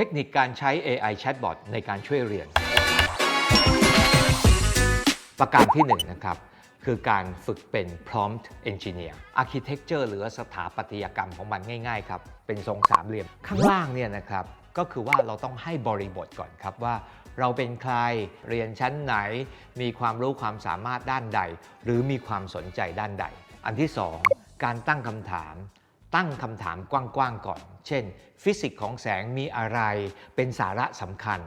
เทคนิคการใช้ AI Chatbot ในการช่วยเรียน ประการที่1นะครับคือการฝึกเป็น prompt engineer architecture หรือสถาปัตยกรรมของมันง่ายๆครับ เป็นทรงสามเหลี่ยม ข้างล่างเนี่ยนะครับ ก็คือว่าเราต้องให้บริบทก่อนครับว่า เราเป็นใครเรียนชั้นไหน มีความรู้ความสามารถด้านใด หรือมีความสนใจด้านใด อันที่ 2 การตั้งคำถาม ตั้งคำถามกว้างๆก่อน เช่น ฟิสิกส์ของแสงมีอะไรเป็นสาระสำคัญ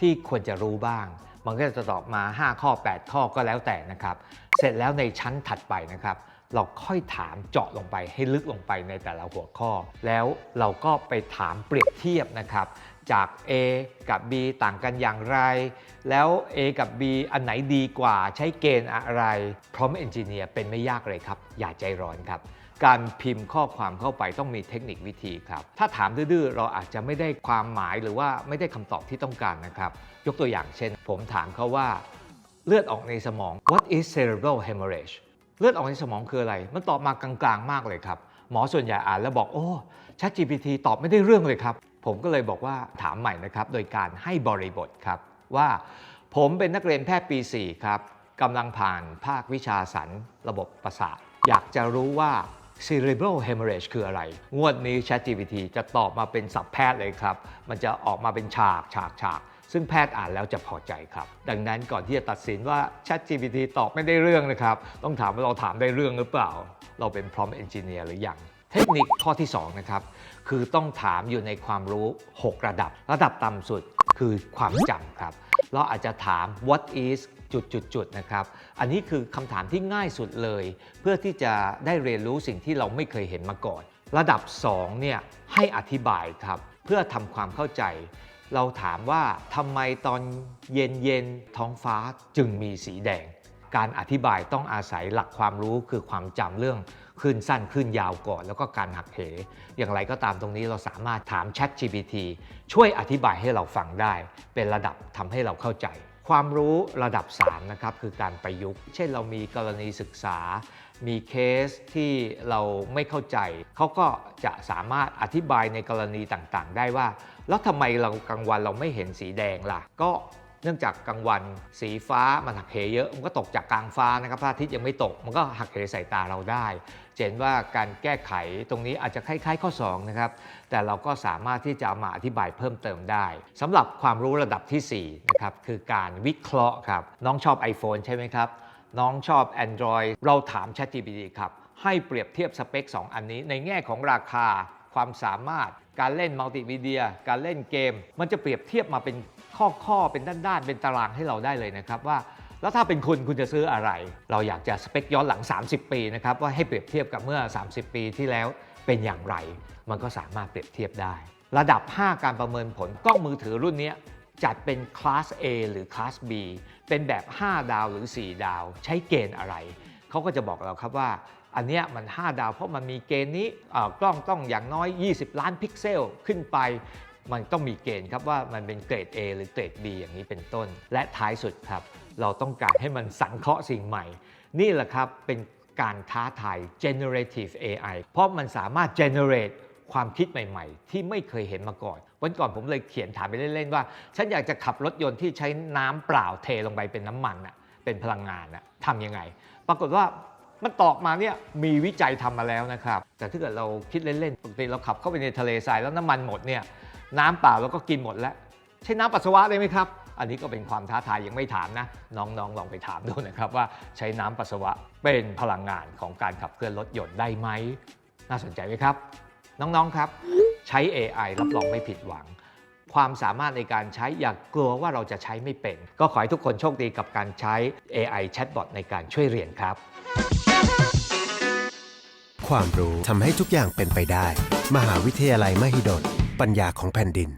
ที่ควรจะรู้บ้าง มันก็จะตอบมา 5 ข้อ 8 ข้อก็แล้วแต่นะครับ เสร็จแล้วในชั้นถัดไปนะครับ เราค่อยถามเจาะลงไปให้ลึกลงไปในแต่ละหัวข้อ แล้วเราก็ไปถามเปรียบเทียบนะครับ จาก A กับ B ต่างกันอย่างไร แล้ว A กับ B อันไหนดีกว่าใช้เกณฑ์อะไร พร้อมเอนจิเนียร์เป็นไม่ยากเลยครับ อย่าใจร้อนครับ การพิมพ์ข้อความเข้าไปต้องมีเทคนิควิธีครับ ถ้าถามดื้อๆ เราอาจจะไม่ได้ความหมายหรือว่าไม่ได้คำตอบที่ต้องการนะครับ ยกตัวอย่างเช่น ผมถามเขาว่าเลือดออกในสมอง what is cerebral hemorrhage เลือดออกในสมองคืออะไร มันตอบมากลางๆ มากเลยครับ หมอส่วนใหญ่อ่านแล้วบอก โอ้ ChatGPT ตอบไม่ได้เรื่องเลยครับ ผมก็เลยบอกว่าถามใหม่นะครับ โดยการให้บริบทครับว่าผมเป็นนักเรียนแพทย์ปี 4 ครับกำลังผ่านภาควิชาสันระบบประสาท อยากจะรู้ว่า cerebral hemorrhage คืออะไร งวดนี้ ChatGPT จะตอบมาเป็นศัพท์แพทย์เลยครับ มันจะออกมาเป็นฉากฉากฉาก ซึ่งแพทย์อ่านแล้วจะพอใจครับ ดังนั้นก่อนที่จะตัดสินว่า ChatGPT ตอบไม่ได้เรื่องนะครับ ต้องถามว่าเราถามได้เรื่องหรือเปล่า เราเป็น prompt engineer หรือยัง เทคนิคข้อที่2นะครับคือต้องถามอยู่ในความรู้ 6 ระดับ ระดับต่ำสุดคือความจำครับ เราอาจจะถาม what is จุดจุดจุดๆนะครับ อันนี้คือคำถามที่ง่ายสุดเลย เพื่อที่จะได้เรียนรู้สิ่งที่เราไม่เคยเห็นมาก่อน ระดับ2เนี่ยให้อธิบายครับ เพื่อทำความเข้าใจ เราถามว่าทำไมตอนเย็นเย็นท้องฟ้าจึงมีสีแดง การอธิบายต้องอาศัยหลักความรู้คือความจำเรื่องคลื่นสั้นคลื่นยาวก่อน แล้วก็การหักเห อย่างไรก็ตามตรงนี้เราสามารถถาม Chat GPT ช่วยอธิบายให้เราฟังได้ เป็นระดับทำให้เราเข้าใจ ความรู้ระดับ 3 นะครับ คือการประยุกต์ เช่นเรามีกรณีศึกษา มีเคสที่เราไม่เข้าใจ เขาก็จะสามารถอธิบายในกรณีต่างๆ ได้ว่า แล้วทำไมเรากลางวันเราไม่เห็นสีแดงล่ะ ก็ เนื่องจากกลางวันสีฟ้ามันหักเหเยอะมันก็ตกจากกลางฟ้านะครับพระอาทิตย์ยังไม่ตก มันก็หักเหใส่ตาเราได้เห็นว่าการแก้ไขตรงนี้อาจจะคล้ายๆข้อ2นะครับแต่เราก็สามารถที่จะามาอธิบายเพิ่มเติมได้สำหรับความรู้ระดับทีสี่4นะครับคือการวิเคราะห์ครับน้องชอบ iPhone ใช่ไหมครับน้องชอบ Android เราถาม ChatGPT ครับให้เปรียบเทียบสเปค 2 อันนี้ในแง่ของราคาความสามารถการเล่นมัลติมีเดีย การเล่นเกม มันจะเปรียบเทียบมาเป็น ข้อๆเป็นด้านๆ เป็นตารางให้เราได้เลยนะครับว่า แล้วถ้าเป็นคุณคุณจะซื้ออะไร เราอยากจะสเปคย้อนหลัง 30 ปีนะครับว่าให้เปรียบเทียบกับเมื่อ 30 ปีที่แล้วเป็นอย่างไร มันก็สามารถเปรียบเทียบได้ ระดับ 5 การประเมินผลกล้องมือถือรุ่นนี้จัดเป็นคลาส A หรือคลาส B เป็นแบบ 5 ดาวหรือ 4 ดาว ใช้เกณฑ์อะไร เขาก็จะบอกเราครับว่า อันเนี้ยมัน 5 ดาวเพราะมันมีเกณฑ์นี้กล้องต้องอย่างน้อย 20 ล้านพิกเซลขึ้นไป มันต้องมีเกณฑ์ครับว่ามันเป็นเกรด A หรือเกรด B อย่างนี้เป็นต้น และท้ายสุดครับ เราต้องการให้มันสังเคราะห์สิ่งใหม่ นี่แหละครับเป็นการท้าทาย generative AI เพราะมันสามารถ generate ความคิดใหม่ ๆ ที่ไม่เคยเห็นมาก่อน วันก่อนผมเลยเขียนถามไปเล่น ๆ ว่า ฉันอยากจะขับรถยนต์ที่ใช้น้ำเปล่าเทลงไปเป็นน้ำมันอะเป็นพลังงานอะทำยังไง ปรากฏว่ามันตอบมาเนี่ยมีวิจัยทำมาแล้วนะครับ แต่ถ้าเกิดเราคิดเล่น ๆ ปกติเราขับเข้าไปในทะเลทรายแล้วน้ำมันหมดเนี่ย น้ำเปล่าเราก็กินหมดแล้ว ใช้น้ำปัสสาวะได้ไหมครับ อันนี้ก็เป็นความท้าทายยังไม่ถามนะ น้องๆลองไปถามดูนะครับว่าใช้น้ำปัสสาวะเป็นพลังงานของการขับเคลื่อนรถยนต์ได้ไหมน่าสนใจไหมครับ น้องๆครับใช้ AI รับรองไม่ผิดหวัง ความสามารถในการใช้อย่ากกลัวว่าเราจะใช้ไม่เป็น ก็ขอให้ทุกคนโชคดีกับการใช้ AI Chatbot ในการช่วยเรียนครับ ความรู้ทำให้ทุกอย่างเป็นไปได้ มหาวิทยาลัยมหิดล ปัญญาของแผ่นดิน